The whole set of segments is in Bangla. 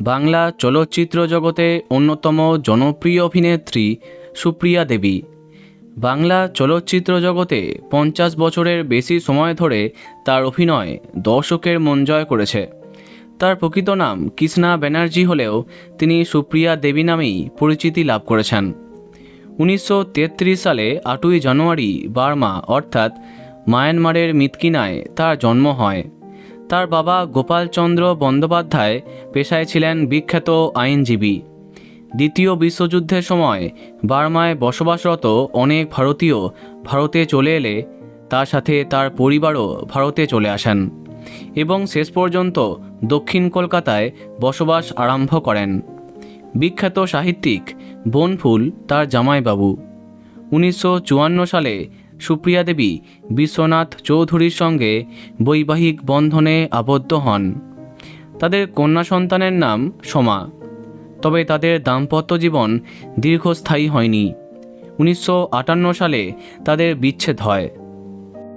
বাংলা চলচ্চিত্র জগতে অন্যতম জনপ্রিয় অভিনেত্রী সুপ্রিয়া দেবী। বাংলা চলচ্চিত্র জগতে পঞ্চাশ বছরের বেশি সময় ধরে তার অভিনয় দর্শকের মন জয় করেছে। তার প্রকৃত নাম কৃষ্ণা ব্যানার্জি হলেও তিনি সুপ্রিয়া দেবী নামেই পরিচিতি লাভ করেছেন। উনিশশো তেত্রিশ সালে আটই জানুয়ারি বার্মা অর্থাৎ মায়ানমারের মিতকিনায় তার জন্ম হয়। তার বাবা গোপালচন্দ্র বন্দ্যোপাধ্যায় পেশায় ছিলেন বিখ্যাত আইনজীবী। দ্বিতীয় বিশ্বযুদ্ধের সময় বার্মায় বসবাসরত অনেক ভারতীয় ভারতে চলে এলে তার সাথে তার পরিবারও ভারতে চলে আসেন এবং শেষ পর্যন্ত দক্ষিণ কলকাতায় বসবাস আরম্ভ করেন। বিখ্যাত সাহিত্যিক বনফুল তার জামাইবাবু। উনিশশো চুয়ান্ন সালে সুপ্রিয়া দেবী বিশ্বনাথ চৌধুরীর সঙ্গে বৈবাহিক বন্ধনে আবদ্ধ হন। তাদের কন্যা সন্তানের নাম সোমা। তবে তাদের দাম্পত্য জীবন দীর্ঘস্থায়ী হয়নি। উনিশশো আটান্ন সালে তাদের বিচ্ছেদ হয়।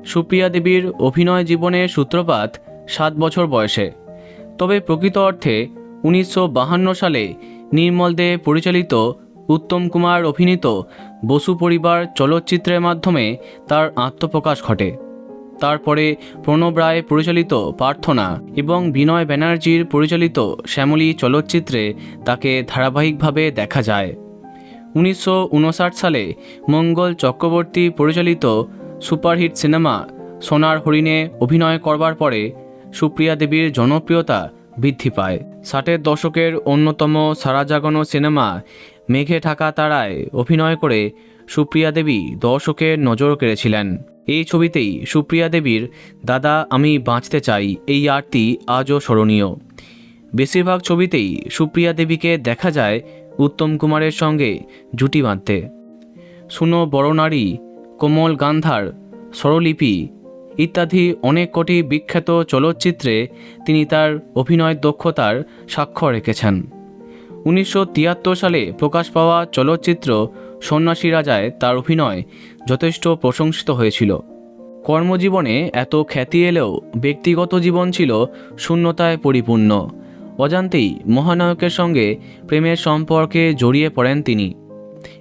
সুপ্রিয়া দেবীর অভিনয় জীবনের সূত্রপাত সাত বছর বয়সে। তবে প্রকৃত অর্থে উনিশশো সালে নির্মল দে পরিচালিত উত্তম কুমার অভিনীত বসু পরিবার চলচ্চিত্রের মাধ্যমে তার আত্মপ্রকাশ ঘটে। তারপরে প্রণব রায় পরিচালিত প্রার্থনা এবং বিনয় ব্যানার্জির পরিচালিত শ্যামলী চলচ্চিত্রে তাকে ধারাবাহিকভাবে দেখা যায়। উনিশশো উনষাট সালে মঙ্গল চক্রবর্তী পরিচালিত সুপারহিট সিনেমা সোনার হরিণে অভিনয় করবার পরে সুপ্রিয়া দেবীর জনপ্রিয়তা বৃদ্ধি পায়। ষাটের দশকের অন্যতম সারা জাগানো সিনেমা মেঘে ঢাকা তারায় অভিনয় করে সুপ্রিয়া দেবী দর্শকের নজর কেড়েছিলেন। এই ছবিতেই সুপ্রিয়া দেবীর দাদা, আমি বাঁচতে চাই এই আরতি আজও স্মরণীয়। বেশিরভাগ ছবিতেই সুপ্রিয়া দেবীকে দেখা যায় উত্তম কুমারের সঙ্গে জুটি বাঁধতে। শুনো বড় নারী, কোমল গান্ধার, স্বরলিপি ইত্যাদি অনেক কোটি বিখ্যাত চলচ্চিত্রে তিনি তার অভিনয় দক্ষতার স্বাক্ষর রেখেছেন। উনিশশো তিয়াত্তর সালে প্রকাশ পাওয়া চলচ্চিত্র সন্ন্যাসী রাজায় তার অভিনয় যথেষ্ট প্রশংসিত হয়েছিল। কর্মজীবনে এত খ্যাতি এলেও ব্যক্তিগত জীবন ছিল শূন্যতায় পরিপূর্ণ। অজান্তেই মহানায়কের সঙ্গে প্রেমের সম্পর্কে জড়িয়ে পড়েন তিনি।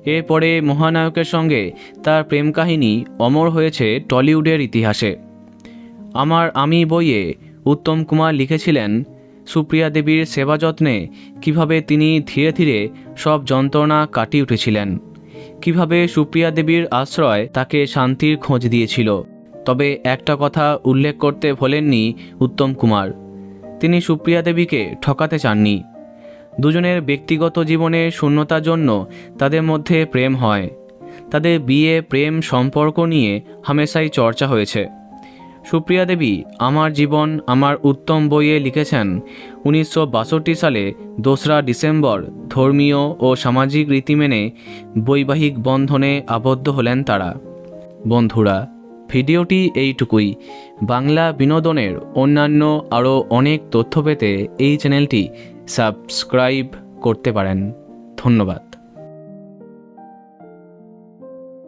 এরপরে মহানায়কের সঙ্গে তার প্রেম কাহিনী অমর হয়েছে টলিউডের ইতিহাসে। আমার আমি বইয়ে উত্তম কুমার লিখেছিলেন সুপ্রিয়া দেবীর সেবা যত্নে কীভাবে তিনি ধীরে ধীরে সব যন্ত্রণা কাটিয়ে উঠেছিলেন, কীভাবে সুপ্রিয়া দেবীর আশ্রয় তাকে শান্তির খোঁজ দিয়েছিল। তবে একটা কথা উল্লেখ করতে ভোলেননি উত্তম কুমার। তিনি সুপ্রিয়া দেবীকে ঠকাতে চাননি। দুজনের ব্যক্তিগত জীবনে শূন্যতার জন্য তাদের মধ্যে প্রেম হয়। তাদের বিয়ে, প্রেম সম্পর্ক নিয়ে হামেশাই চর্চা হয়েছে। সুপ্রিয়া দেবী, আমার জীবন আমার উত্তম বইয়ে লিখেছেন। উনিশশো বাষট্টি সালে দোসরা ডিসেম্বর ধর্মীয় ও সামাজিক রীতি মেনে বৈবাহিক বন্ধনে আবদ্ধ হলেন তারা। বন্ধুরা, ভিডিওটি এইটুকুই। বাংলা বিনোদনের অন্যান্য আরও অনেক তথ্য পেতে এই চ্যানেলটি সাবস্ক্রাইব করতে পারেন। ধন্যবাদ।